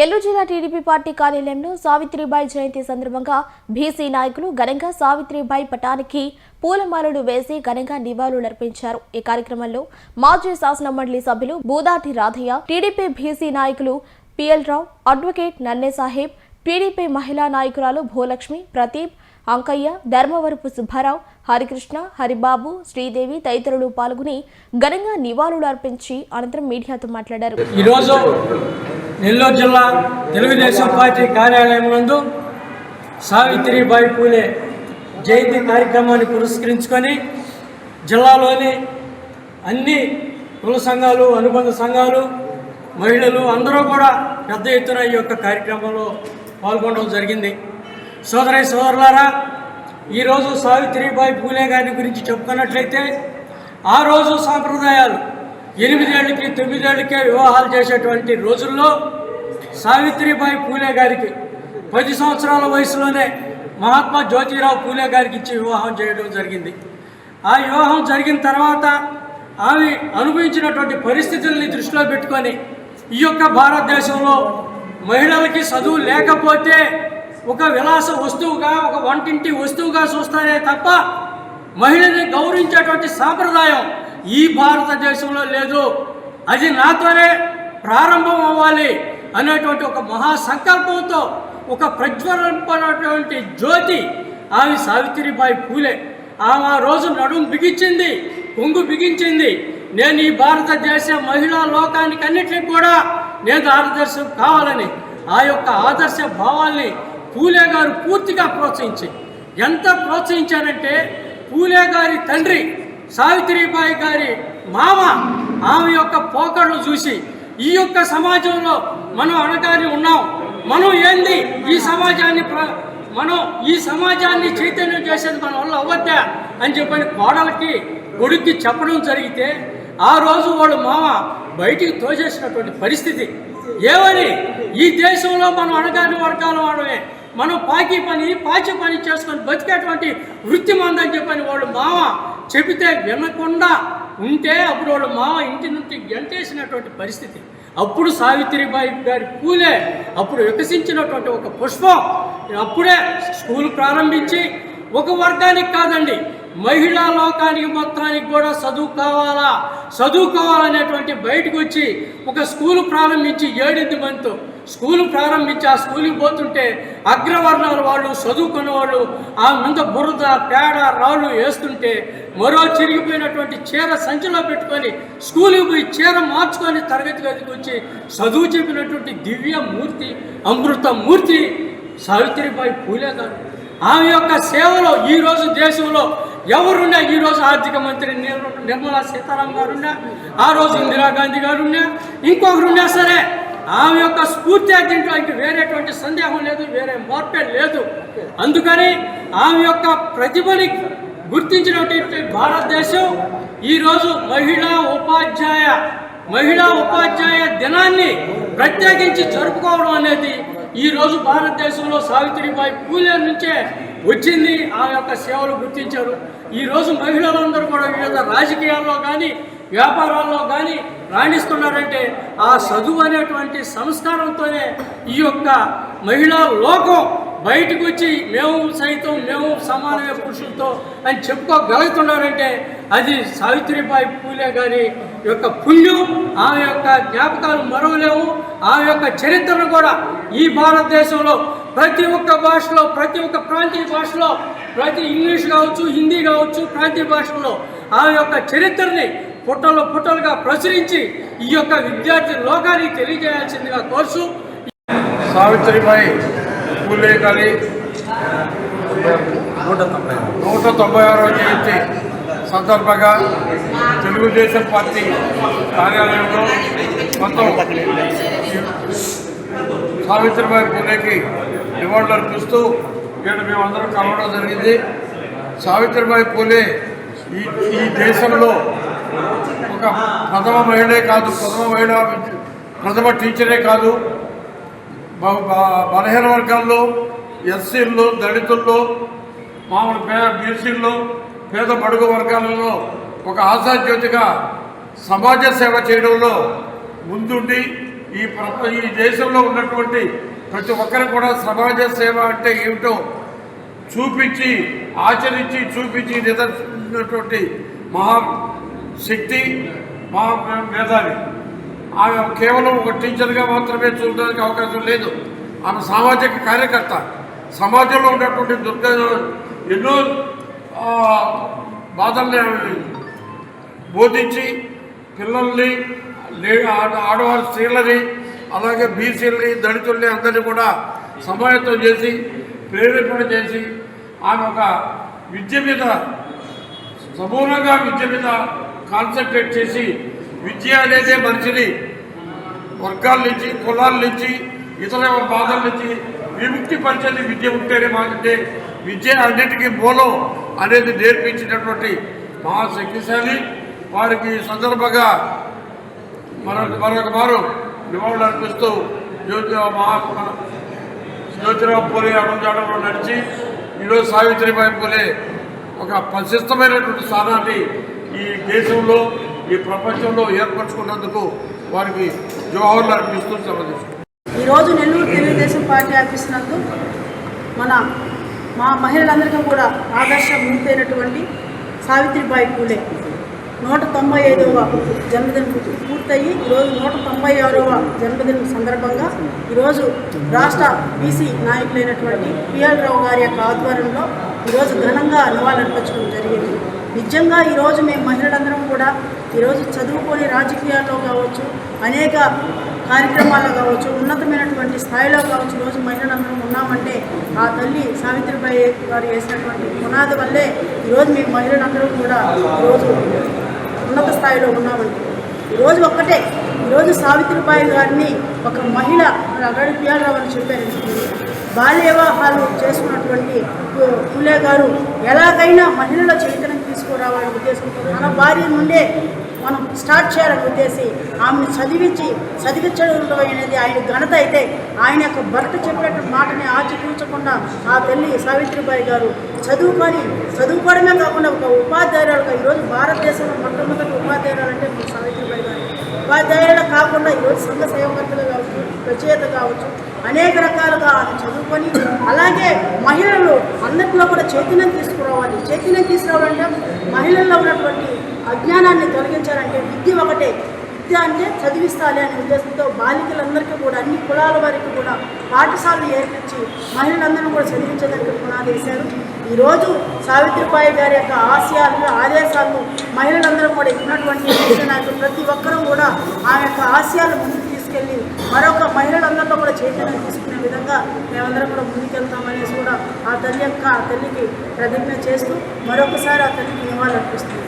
నెల్లూరు జిల్లా TDP party కార్యాలయంలో సావిత్రిబాయి జయంతి సందర్భంగా బీసీ నాయకులు ఘనంగా సావిత్రిబాయి పటానికి పూలమాలలు వేసి ఘనంగా నివాళులర్పించారు ఈ కార్యక్రమంలో మాజీ శాసన మండలి సభ్యులు బూదాటి రాధయ్య టీడీపీ బీసీ నాయకులు PL Rao advocate Nanne Saheb TDP మహిళా నాయకురాలు భూలక్ష్మి ప్రదీప్ అంకయ్య ధర్మవరపు సుబ్బారావు హరికృష్ణ హరిబాబు శ్రీదేవి తదితరులు పాల్గొని ఘనంగా నివాళులు అర్పించి అనంతరం మీడియాతో మాట్లాడారు. నెల్లూరు జిల్లా తెలుగుదేశం పార్టీ కార్యాలయం నందు సావిత్రిబాయి పూలే జయంతి కార్యక్రమాన్ని పురస్కరించుకొని జిల్లాలోని అన్ని కుల సంఘాలు అనుబంధ సంఘాలు మహిళలు అందరూ కూడా పెద్ద ఎత్తున ఈ యొక్క కార్యక్రమంలో పాల్గొనడం జరిగింది. సోదరి సోదరులారా ఈరోజు సావిత్రిబాయి పూలే గారి గురించి చెప్పుకున్నట్లయితే ఆ రోజు సాంప్రదాయాలు ఎనిమిదేళ్ళకి తొమ్మిదేళ్ళకే వివాహాలు చేసేటువంటి రోజుల్లో సావిత్రిబాయి పూలే గారికి పది సంవత్సరాల వయసులోనే మహాత్మా జ్యోతిరావు పూలే గారికి ఇచ్చి వివాహం చేయడం జరిగింది. ఆ వివాహం జరిగిన తర్వాత ఆమె అనుభవించినటువంటి పరిస్థితుల్ని దృష్టిలో పెట్టుకొని ఈ యొక్క భారతదేశంలో మహిళలకి చదువు లేకపోతే ఒక విలాస వస్తువుగా ఒక వంటింటి వస్తువుగా చూస్తారే తప్ప మహిళని గౌరవించేటువంటి సాంప్రదాయం ఈ భారతదేశంలో లేదు. అది నాతోనే ప్రారంభం అవ్వాలి అనేటువంటి ఒక మహా సంకల్పంతో ఒక ప్రజ్వలంపనటువంటి జ్యోతి ఆమె సావిత్రిబాయి పూలే. ఆమె ఆ రోజు నడుము బిగించింది కొంగు బిగించింది. నేను ఈ భారతదేశ మహిళా లోకానికి అన్నిటికీ కూడా నేను ఆదర్శం కావాలని ఆ యొక్క ఆదర్శ భావాల్ని పూలే గారు పూర్తిగా ప్రోత్సహించి. ఎంత ప్రోత్సహించారంటే పూలే గారి తండ్రి సావిత్రిబాయి గారి మామ ఆమె యొక్క పోకడలు చూసి ఈ యొక్క సమాజంలో మనం అనగానే ఉన్నాం. మనం ఏంది? ఈ సమాజాన్ని మనం ఈ సమాజాన్ని చైతన్యం చేసేది మన వల్ల అవ్వద్దా అని చెప్పని కోడలకి కొడుక్కి చెప్పడం జరిగితే ఆ రోజు వాడు మామ బయటికి తోసేసినటువంటి పరిస్థితి. ఏమని? ఈ దేశంలో మనం అణగాని వర్గాల వాడమే. మనం పాకి పని పాచి పని చేసుకొని బతికేటువంటి వృత్తి మందని చెప్పని వాడు మామ చెబితే వినకుండా ఉంటే అప్పుడు వాళ్ళు మా ఇంటి నుంచి గెంటేసినటువంటి పరిస్థితి. అప్పుడు సావిత్రిబాయి గారి పూలే అప్పుడు వికసించినటువంటి ఒక పుష్పం. అప్పుడే స్కూల్ ప్రారంభించి ఒక వర్గానికి కాదండి మహిళా లోకానికి మొత్తానికి కూడా చదువు కావాలా చదువుకోవాలనేటువంటి బయటకు వచ్చి ఒక స్కూల్ ప్రారంభించి ఏడెనిమిది మందితో స్కూల్ ప్రారంభించి ఆ స్కూల్కి పోతుంటే అగ్రవర్ణాల వాళ్ళు చదువుకున్న వాళ్ళు ఆ మీద బురద పేడ రాళ్ళు వేస్తుంటే మరో చిరిగిపోయినటువంటి చీర సంచిలో పెట్టుకొని స్కూల్కి పోయి చీర మార్చుకొని తరగతి గదికి వచ్చి చదువు చెప్పినటువంటి దివ్య మూర్తి అమృత మూర్తి సావిత్రిబాయి పూలే గారు. ఆమె యొక్క సేవలో ఈరోజు దేశంలో ఎవరున్నా ఈరోజు ఆర్థిక మంత్రి నిర్మలా సీతారాం గారున్నా ఆ రోజు ఇందిరాగాంధీ గారున్నా ఇంకొకరున్నా సరే ఆమె యొక్క స్ఫూర్తి దీంట్లో వేరేటువంటి సందేహం లేదు వేరే మార్పే లేదు. అందుకని ఆమె యొక్క ప్రతిభని గుర్తించినటువంటి భారతదేశం ఈరోజు మహిళా ఉపాధ్యాయ మహిళా ఉపాధ్యాయ దినాన్ని ప్రత్యేకించి జరుపుకోవడం అనేది ఈ రోజు భారతదేశంలో సావిత్రిబాయి పూలే నుంచే వచ్చింది. ఆ యొక్క సేవలు గుర్తించారు. ఈ రోజు మహిళలందరూ కూడా వివిధ రాజకీయాల్లో కానీ వ్యాపారాల్లో కానీ రాణిస్తున్నారంటే ఆ చదువు అనేటువంటి సంస్కారంతోనే ఈ యొక్క మహిళా లోకం బయటకు వచ్చి మేము సైతం మేము సమానమే పురుషులతో అని చెప్పుకోగలుగుతున్నారంటే అది సావిత్రిబాయి పూలే గారి యొక్క పుణ్యం ఆమె యొక్క జ్ఞాపకాలు మరవలేము ఆమె యొక్క చరిత్రను కూడా ఈ భారతదేశంలో ప్రతి ఒక్క భాషలో ప్రతి ఒక్క ప్రాంతీయ భాషలో ప్రతి ఇంగ్లీష్ కావచ్చు హిందీ కావచ్చు ప్రాంతీయ భాషల్లో ఆమె యొక్క చరిత్రని పుట్టలు పుట్టలుగా ప్రచురించి ఈ యొక్క విద్యార్థి లోకానికి తెలియజేయాల్సిందిగా కోర్సు సావిత్రిబాయి పూలే గారి నూట తొంభై నూట తొంభై ఆరవ జయంతి సందర్భంగా తెలుగుదేశం పార్టీ కార్యాలయంలో మొత్తం సావిత్రిబాయి పూలేకి నివాళులు అర్పిస్తూ ఇక్కడ మేమందరం కలవడం జరిగింది. సావిత్రిబాయి పూలే ఈ ఈ దేశంలో ఒక ప్రథమ మహిళే కాదు ప్రథమ మహిళ ప్రథమ టీచరే కాదు. బలహీన వర్గాల్లో ఎస్సీల్లో దళితుల్లో మామూలు పేద బీసీల్లో పేద బడుగు వర్గాలలో ఒక ఆశాజ్యోతిగా సమాజ సేవ చేయడంలో ముందుండి ఈ ఈ దేశంలో ఉన్నటువంటి ప్రతి ఒక్కరు కూడా సమాజ సేవ అంటే ఏమిటో చూపించి ఆచరించి చూపించి నిదర్శించినటువంటి మహా శక్తి మా మేధావి. ఆమె కేవలం ఒక టీచర్గా మాత్రమే చూడడానికి అవకాశం లేదు. ఆమె సామాజిక కార్యకర్త. సమాజంలో ఉన్నటువంటి దుర్గ ఎన్నో బాధల్ని ఆమె బోధించి పిల్లల్ని లే ఆడ- ఆడవాళ్ళ స్త్రీలని అలాగే బీసీలని దళితుల్ని అందరినీ కూడా సమాయత్తం చేసి ప్రేరేపణ చేసి ఆమె ఒక విద్య మీద సమూలంగా విద్య మీద కాన్సన్ట్రేట్ చేసి విద్య అనేదే మనిషిని వర్గాల నుంచి కులాల నుంచి ఇతర బాధల నుంచి విముక్తి పరిచేది విద్య ఉంటేనే మాకంటే విద్య అన్నిటికీ మూలం అనేది నేర్పించినటువంటి మహాశక్తిశాలి. వారికి సందర్భంగా మరొక మరొక వారు నివాళులు అర్పిస్తూ జ్యోతి మహా జ్యోతిరావు పూలే అడుగుజాడలో నడిచి ఈరోజు సావిత్రిబాయి పూలే ఒక ప్రశస్తమైనటువంటి స్థానాన్ని ఈ దేశంలో ఈ ప్రపంచంలో ఏర్పరచుకున్నందుకు వారికి జవహర్లాల్ అర్పిస్తూ సెలవు ఈరోజు నెల్లూరు తెలుగుదేశం పార్టీ ఆఫీస్ నందు మన మా మహిళలందరికీ కూడా ఆదర్శమూర్తైనటువంటి సావిత్రిబాయి పూలే. నూట తొంభై ఐదవ జన్మదినం పూర్తయి ఈరోజు నూట తొంభై ఆరవ జన్మదినం సందర్భంగా ఈరోజు రాష్ట్ర బీసీ నాయకులైనటువంటి పిఎల్ రావు గారి యొక్క ఆధ్వర్యంలో ఈరోజు ఘనంగా నివాళులర్పించడం జరిగింది. నిజంగా ఈరోజు మేము మహిళలందరం కూడా ఈరోజు చదువుకొని రాజకీయాల్లో కావచ్చు అనేక కార్యక్రమాల్లో కావచ్చు ఉన్నతమైనటువంటి స్థాయిలో కావచ్చు ఈరోజు మహిళలందరం ఉన్నామంటే ఆ తల్లి సావిత్రిబాయి గారు వేసినటువంటి పునాది వల్లే ఈరోజు మేము మహిళలందరం కూడా ఈరోజు ఉన్నత స్థాయిలో ఉన్నామండి. ఈరోజు ఒక్కటే ఈరోజు సావిత్రిబాయి గారిని ఒక మహిళ అగడి పిఆర్ అని చెప్పారు. బాల్య వివాహాలు చేసుకున్నటువంటి పు- పులే గారు ఎలాగైనా మహిళల చైతన్యం తీసుకురావాలని ఉద్దేశంతో తన భార్య నుండే మనం స్టార్ట్ చేయాలని ఉద్దేశి ఆమెను చదివించి చదివించడం అనేది ఆయన ఘనత అయితే ఆయన యొక్క భర్త చెప్పినటువంటి మాటని ఆచితూచకుండా ఆ తల్లి సావిత్రిబాయి గారు చదువుకొని చదువుకోవడమే కాకుండా ఒక ఉపాధ్యాయురాలుగా ఈరోజు భారతదేశంలో మొట్టమొదటి ఉపాధ్యాయురాలు అంటే సావిత్రిబాయి ఉపాధ్యాయులు కాకుండా ఈరోజు సంఘ సేవకర్తలు కావచ్చు రచయిత కావచ్చు అనేక రకాలుగా ఆమె చదువుకొని అలాగే మహిళలు అందరిలో కూడా చైతన్యం తీసుకురావాలి. చైతన్యం తీసుకురావాలంటే మహిళల్లో ఉన్నటువంటి అజ్ఞానాన్ని తొలగించాలంటే విద్య ఒకటే. విద్య అంటే చదివిస్తాలి అనే ఉద్దేశంతో బాలికలందరికీ కూడా అన్ని కులాల వారికి కూడా పాఠశాలలు ఏర్పించి మహిళలందరినీ కూడా చదివించడానికి పునాది వేశారు. ఈరోజు సావిత్రిబాయి గారి యొక్క ఆశయాలను ఆదేశాలను మహిళలందరూ కూడా ఇచ్చినటువంటి నాయకులు ప్రతి ఒక్కరూ కూడా ఆమె యొక్క ఆశయాలు ముందుకు తీసుకెళ్ళి మరొక మహిళలందరిలో కూడా చైతన్యం తీసుకునే విధంగా మేమందరం కూడా ముందుకెళ్తామనేసి కూడా ఆ తల్లి యొక్క ఆ తల్లికి ప్రతిజ్ఞ చేస్తూ మరొకసారి ఆ తల్లికి నివాళులు అర్పిస్తుంది